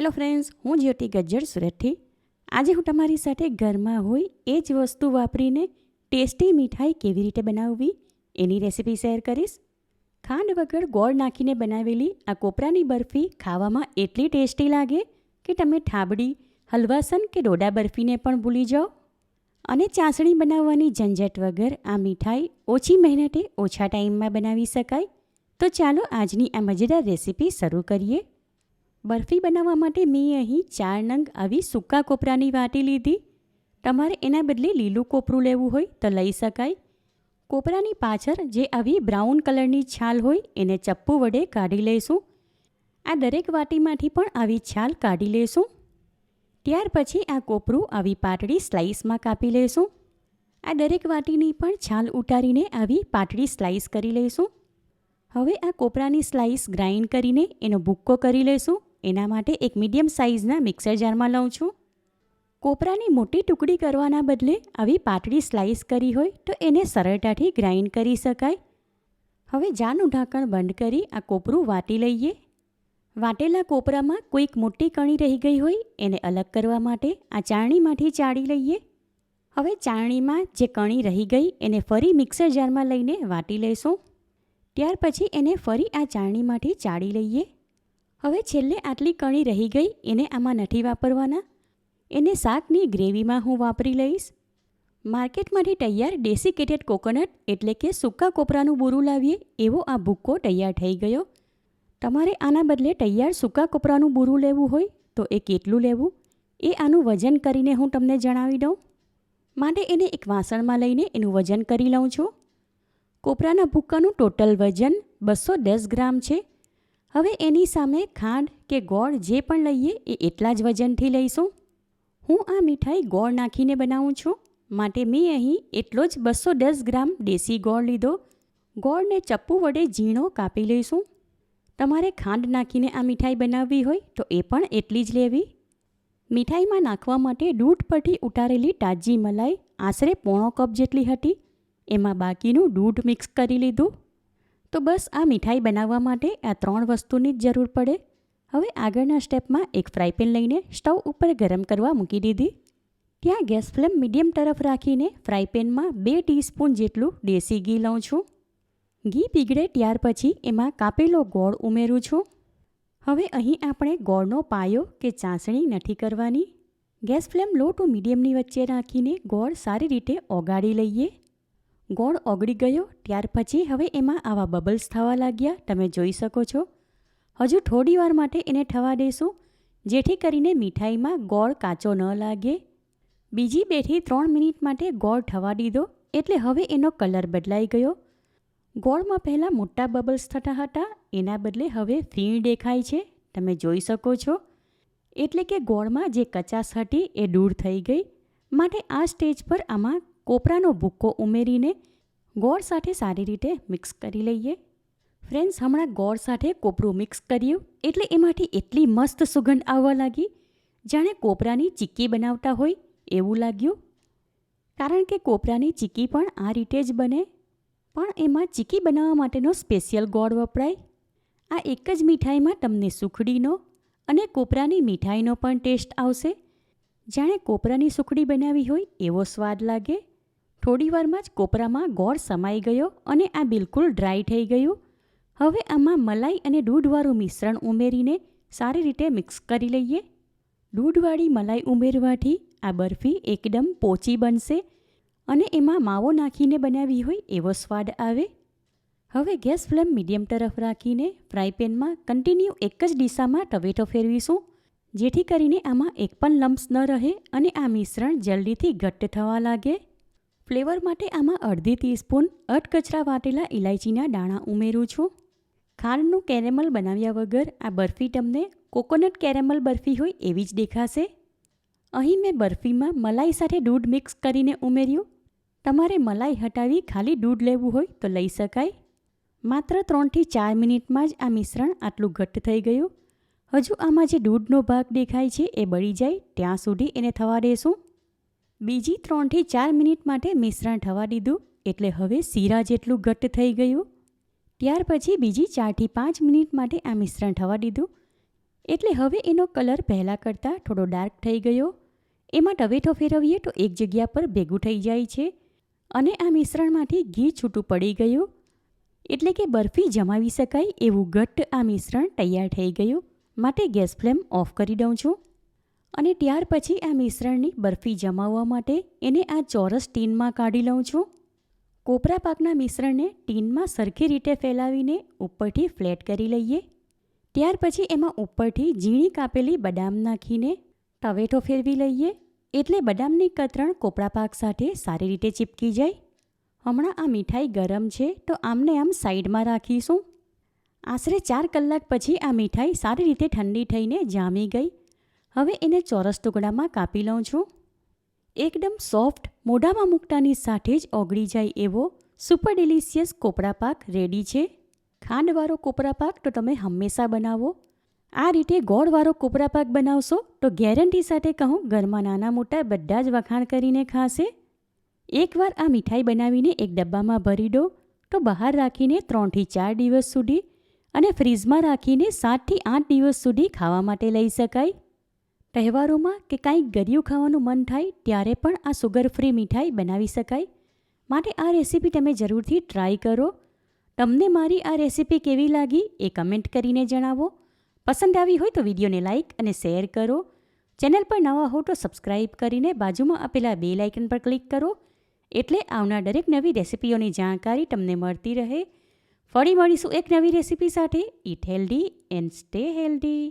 Hello friends હું જ્યોતિ ગજ્જર સુરતથી. આજે હું તમારી સાથે ઘરમાં હોય એ જ વસ્તુ વાપરીને ટેસ્ટી મીઠાઈ કેવી રીતે બનાવવી એની રેસીપી શેર કરીશ. ખાંડ વગર ગોળ નાખીને બનાવેલી આ કોપરાની બરફી ખાવામાં એટલી ટેસ્ટી લાગે કે તમે થાબડી, હલવાસન કે ડોડા બરફીને પણ ભૂલી જાઓ. અને ચાસણી બનાવવાની ઝંઝટ વગર આ મીઠાઈ ઓછી મહેનતે ઓછા ટાઈમમાં બનાવી શકાય. તો ચાલો આજની આ મજેદાર રેસીપી શરૂ કરીએ. બરફી બનાવવા માટે મેં અહીં ચાર નંગ આવી સૂકા કોપરાની વાટી લીધી. તમારે એના બદલે લીલું કોપરું લેવું હોય તો લઈ શકાય. કોપરાની પાછળ જે આવી બ્રાઉન કલરની છાલ હોય એને ચપ્પુ વડે કાઢી લઈશું આ દરેક વાટીમાંથી પણ આવી છાલ કાઢી લઈશું ત્યાર પછી આ કોપરું આવી પાતળી સ્લાઇસમાં કાપી લઈશું આ દરેક વાટીની પણ છાલ ઉતારીને આવી પાતળી સ્લાઇસ કરી લઈશું હવે આ કોપરાની સ્લાઇસ ગ્રાઇન્ડ કરીને એનો ભૂક્કો કરી લઈશું એના માટે એક મીડિયમ સાઇઝના મિક્સર જારમાં લઉં છું. કોપરાની મોટી ટુકડી કરવાના બદલે આવી પાતળી સ્લાઇસ કરી હોય તો એને સરળતાથી ગ્રાઇન્ડ કરી શકાય. હવે જાનું ઢાંકણ બંધ કરી આ કોપરું વાટી લઈએ. વાટેલા કોપરામાં કોઈક મોટી કણી રહી ગઈ હોય એને અલગ કરવા માટે આ ચાળણીમાંથી ચાળી લઈએ. હવે ચાળણીમાં જે કણી રહી ગઈ એને ફરી મિક્સર જારમાં લઈને વાટી લઈશું. ત્યાર પછી એને ફરી આ ચાળણીમાંથી ચાળી લઈએ. હવે છેલ્લે આટલી કણી રહી ગઈ, એને આમાં નથી વાપરવાના? એને શાકની ગ્રેવીમાં હું વાપરી લઈશ? માર્કેટમાંથી તૈયાર ડેસિકેટેડ કોકોનટ એટલે કે સૂકા કોપરાનું બૂરું લાવીએ, એવો આ ભૂક્કો તૈયાર થઈ ગયો. તમારે આના બદલે તૈયાર સૂકા કોપરાનું બૂરું લેવું હોય, તો એ કેટલું લેવું? એ આનું વજન કરીને હું તમને જણાવી દઉં. માટે એને એક વાસણમાં લઈને એનું વજન કરી લઉં છું. કોપરાના ભૂક્કાનું ટોટલ વજન બસો દસ ગ્રામ છે. હવે એની સામે ખાંડ કે ગોળ જે પણ લઈએ એ એટલા જ વજનથી લઈશું. હું આ મીઠાઈ ગોળ નાખીને બનાવું છું. માટે મેં અહીં એટલો જ બસો દસ ગ્રામ દેશી ગોળ લીધો. ગોળને ચપ્પુ વડે ઝીણો કાપી લઈશું. તમારે ખાંડ નાખીને આ મીઠાઈ બનાવવી હોય તો એ પણ એટલી જ લેવી. મીઠાઈમાં નાખવા માટે દૂધ પરથી ઉતારેલી તાજી મલાઈ, આશરે પોણો કપ જેટલી હતી. એમાં બાકીનું દૂધ મિક્સ કરી લીધું. તો બસ આ મીઠાઈ બનાવવા માટે આ ત્રણ વસ્તુની જ જરૂર પડે. હવે આગળના સ્ટેપમાં એક ફ્રાયપેન લઈને સ્ટવ ઉપર ગરમ કરવા મૂકી દીધી. ત્યાં ગેસ ફ્લેમ મીડિયમ તરફ રાખીને ફ્રાયપેનમાં બે ટીસ્પૂન જેટલું દેશી ઘી લઉં છું. ઘી પીગળે ત્યાર પછી એમાં કાપેલો ગોળ ઉમેરું છું. હવે અહીં આપણે ગોળનો પાયો કે ચાસણી નથી કરવાની. ગેસ ફ્લેમ લો ટુ મીડિયમની વચ્ચે રાખીને ગોળ સારી રીતે ઓગાળી લઈએ. ગોળ ઓગળી ગયો, ત્યાર પછી હવે એમાં આવા બબલ્સ થવા લાગ્યા. તમે જોઈ શકો છો. હજુ થોડી વાર માટે એને થવા દઈશું જેથી કરીને મીઠાઈમાં ગોળ કાચો ન લાગે. બીજી બેથી ત્રણ મિનિટ માટે ગોળ થવા દીધો, એટલે હવે એનો કલર બદલાઈ ગયો. ગોળમાં પહેલાં મોટા બબલ્સ થતા હતા, એના બદલે હવે ફીણ દેખાય છે. તમે જોઈ શકો છો. એટલે કે ગોળમાં જે કચાશ હતી એ દૂર થઈ ગઈ. માટે આ સ્ટેજ પર આમાં કોપરાનો ભૂક્કો ઉમેરીને ગોળ સાથે સારી રીતે મિક્સ કરી લઈએ. ફ્રેન્ડ્સ, હમણાં ગોળ સાથે કોપરું મિક્સ કર્યું એટલે એમાંથી એટલી મસ્ત સુગંધ આવવા લાગી, જાણે કોપરાની ચીક્કી બનાવતા હોય એવું લાગ્યું. કારણ કે કોપરાની ચીક્કી પણ આ રીતે જ બને, પણ એમાં ચીક્કી બનાવવા માટેનો સ્પેશિયલ ગોળ વપરાય. આ એક જ મીઠાઈમાં તમને સુખડીનો અને કોપરાની મીઠાઈનો પણ ટેસ્ટ આવશે. જાણે કોપરાની સુખડી બનાવી હોય એવો સ્વાદ લાગે. થોડી વારમાં જ કોપરામાં ગોળ સમાઈ ગયો અને આ બિલકુલ ડ્રાય થઈ ગયું. હવે આમાં મલાઈ અને દૂધવાળું મિશ્રણ ઉમેરીને સારી રીતે મિક્સ કરી લઈએ. દૂધવાળી મલાઈ ઉમેરવાથી આ બરફી એકદમ પોચી બનશે અને એમાં માવો નાખીને બનાવી હોય એવો સ્વાદ આવે. હવે ગેસ ફ્લેમ મીડિયમ તરફ રાખીને ફ્રાય કન્ટિન્યુ એક જ દિશામાં ટવેટો ફેરવીશું, જેથી કરીને આમાં એક પણ લમ્પ્સ ન રહે અને આ મિશ્રણ જલ્દીથી ઘટ્ટ થવા લાગે. ફ્લેવર માટે આમાં અડધી ટીસ્પૂન અટકચરા વાટેલા ઇલાયચીના દાણા ઉમેરું છું. ખાંડનું કેરેમલ બનાવ્યા વગર આ બરફી તમને કોકોનટ કેરેમલ બરફી હોય એવી જ દેખાશે. અહીં મેં બરફીમાં મલાઈ સાથે દૂધ મિક્સ કરીને ઉમેર્યું. તમારે મલાઈ હટાવી ખાલી દૂધ લેવું હોય તો લઈ શકાય. માત્ર ત્રણથી ચાર મિનિટમાં જ આ મિશ્રણ આટલું ઘટ્ટ થઈ ગયું. હજુ આમાં જે દૂધનો ભાગ દેખાય છે એ બળી જાય, ત્યાં સુધી એને થવા દેશું. બીજી ત્રણથી ચાર મિનિટ માટે મિશ્રણ થવા દીધું, એટલે હવે શીરા જેટલું ઘટ્ટ થઈ ગયું. ત્યાર પછી બીજી ચારથી પાંચ મિનિટ માટે આ મિશ્રણ થવા દીધું. એટલે હવે એનો કલર પહેલાં કરતાં થોડો ડાર્ક થઈ ગયો. એમાં ટવેઠો ફેરવીએ તો એક જગ્યા પર ભેગું થઈ જાય છે. અને આ મિશ્રણમાંથી ઘી છૂટું પડી ગયું. એટલે કે બરફી જમાવી શકાય એવું ઘટ્ટ આ મિશ્રણ તૈયાર થઈ ગયું. માટે ગેસ ફ્લેમ ઓફ કરી દઉં છું. અને ત્યાર પછી આ મિશ્રણની બરફી જમાવવા માટે એને આ ચોરસ ટીનમાં કાઢી લઉં છું. કોપરા પાકના મિશ્રણને ટીનમાં સરખી રીતે ફેલાવીને ઉપરથી ફ્લેટ કરી લઈએ. ત્યાર પછી એમાં ઉપરથી ઝીણી કાપેલી બદામ નાખીને ટવેઠો ફેરવી લઈએ. એટલે બદામની કતરણ કોપરા પાક સાથે સારી રીતે ચીપકી જાય. હમણાં આ મીઠાઈ ગરમ છે તો આમને આમ સાઈડમાં રાખીશું. આશરે ચાર કલાક પછી આ મીઠાઈ સારી રીતે ઠંડી થઈને જામી ગઈ. હવે એને ચોરસ ટુકડામાં કાપી લઉં છું. એકદમ સોફ્ટ, મોઢામાં મૂકતાની સાથે જ ઓગળી જાય એવો સુપર ડિલિશિયસ કોપરા પાક રેડી છે. ખાંડવાળો કોપરા પાક તો તમે હંમેશા બનાવો. આ રીતે ગોળવાળો કોપરા પાક બનાવશો તો ગેરંટી સાથે કહું ઘરમાં નાના મોટા બધા જ વખાણ કરીને ખાશે. એકવાર આ મીઠાઈ બનાવીને એક ડબ્બામાં ભરી દો તો બહાર રાખીને ત્રણથી ચાર દિવસ સુધી અને ફ્રીજમાં રાખીને સાતથી આઠ દિવસ સુધી ખાવા માટે લઈ શકાય. તહેવારોમાં કે કાંઈક ગરિયું ખાવાનું મન થાય ત્યારે પણ આ સુગર ફ્રી મીઠાઈ બનાવી શકાય. માટે આ રેસીપી તમે જરૂરથી ટ્રાય કરો. તમને મારી આ રેસીપી કેવી લાગી એ કમેન્ટ કરીને જણાવો. પસંદ આવી હોય તો વિડીયોને લાઇક અને શેર કરો. ચેનલ પર નવા હો તો સબસ્ક્રાઇબ કરીને બાજુમાં આપેલા બે લાઇકન પર ક્લિક કરો. એટલે આવનાર દરેક નવી રેસીપીઓની જાણકારી તમને મળતી રહે. ફરી મળીશું એક નવી રેસીપી સાથે. Eat healthy and stay healthy